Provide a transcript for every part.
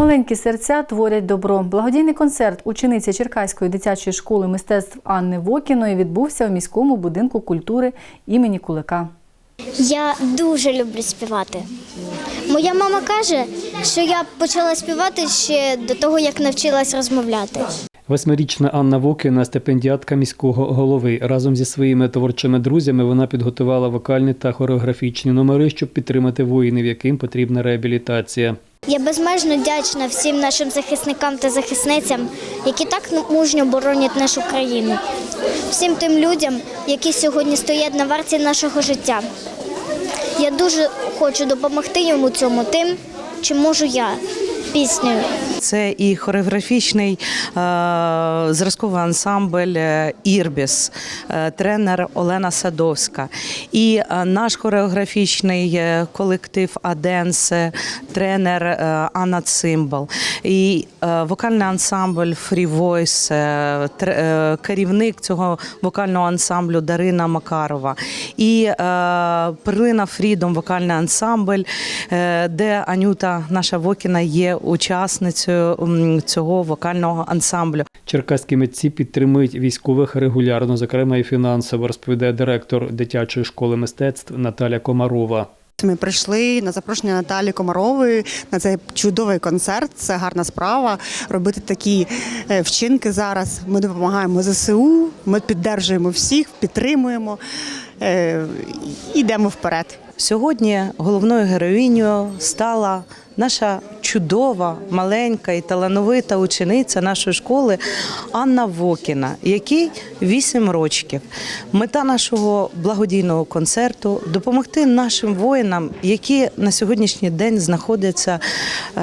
Маленькі серця творять добро. Благодійний концерт учениці Черкаської дитячої школи мистецтв Анни Вокіної відбувся у міському будинку культури імені Кулика. Я дуже люблю співати. Моя мама каже, що я почала співати ще до того, як навчилась розмовляти. Восьмирічна Анна Вокіна – стипендіатка міського голови. Разом зі своїми творчими друзями вона підготувала вокальні та хореографічні номери, щоб підтримати воїнів, яким потрібна реабілітація. Я безмежно вдячна всім нашим захисникам та захисницям, які так мужньо боронять нашу країну, всім тим людям, які сьогодні стоять на варті нашого життя. Я дуже хочу допомогти йому цьому тим, чим можу я піснею. Це і хореографічний е, зразковий ансамбль е, Ірбіс, е, тренер Олена Садовська, і е, наш хореографічний е, колектив Аденс, тренер е, Анна Цимбал, і е, вокальний ансамбль Free Voice, е, е, керівник цього вокального ансамблю Дарина Макарова, і е, Перлина Фрідом, вокальний ансамбль, е, де Анюта, наша Вокіна, є учасницею цього вокального ансамблю. Черкаські митці підтримують військових регулярно, зокрема і фінансово, розповідає директор дитячої школи мистецтв Наталя Комарова. Ми прийшли на запрошення Наталі Комарової на цей чудовий концерт. Це гарна справа. Робити такі е, вчинки зараз. Ми допомагаємо ЗСУ, ми піддержуємо всіх, підтримуємо е, і йдемо вперед. Сьогодні головною героїнею стала наша чудова, маленька і талановита учениця нашої школи Анна Вокіна, якій 8 років. Мета нашого благодійного концерту допомогти нашим воїнам, які на сьогоднішній день знаходяться е,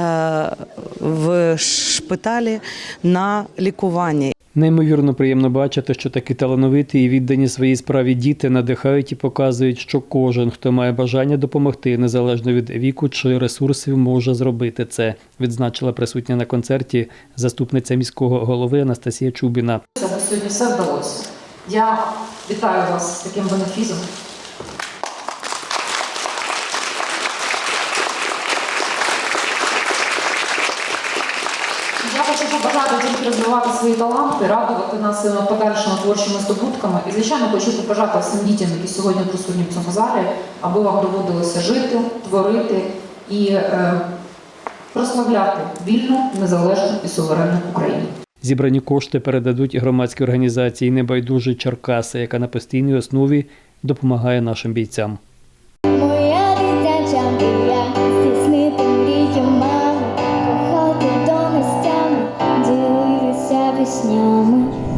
в шпиталі на лікуванні. Неймовірно приємно бачити, що такі талановиті і віддані своїй справі діти надихають і показують, що кожен, хто має бажання допомогти, незалежно від віку чи ресурсів, може зробити це. Відзначила присутня на концерті заступниця міського голови Анастасія Чубіна. Це сьогодні все вдалося. Я вітаю вас з таким бенефізом. Хочу побажати розвивати свої таланти, радувати нас своїми подальшими творчими здобутками. І, звичайно, хочу побажати всім дітям, які сьогодні присутні в цьому залі, аби вам доводилося жити, творити і е, прославляти вільну, незалежну і суверенну Україну. Зібрані кошти передадуть громадській організації Небайдужі Черкаси, яка на постійній основі допомагає нашим бійцям.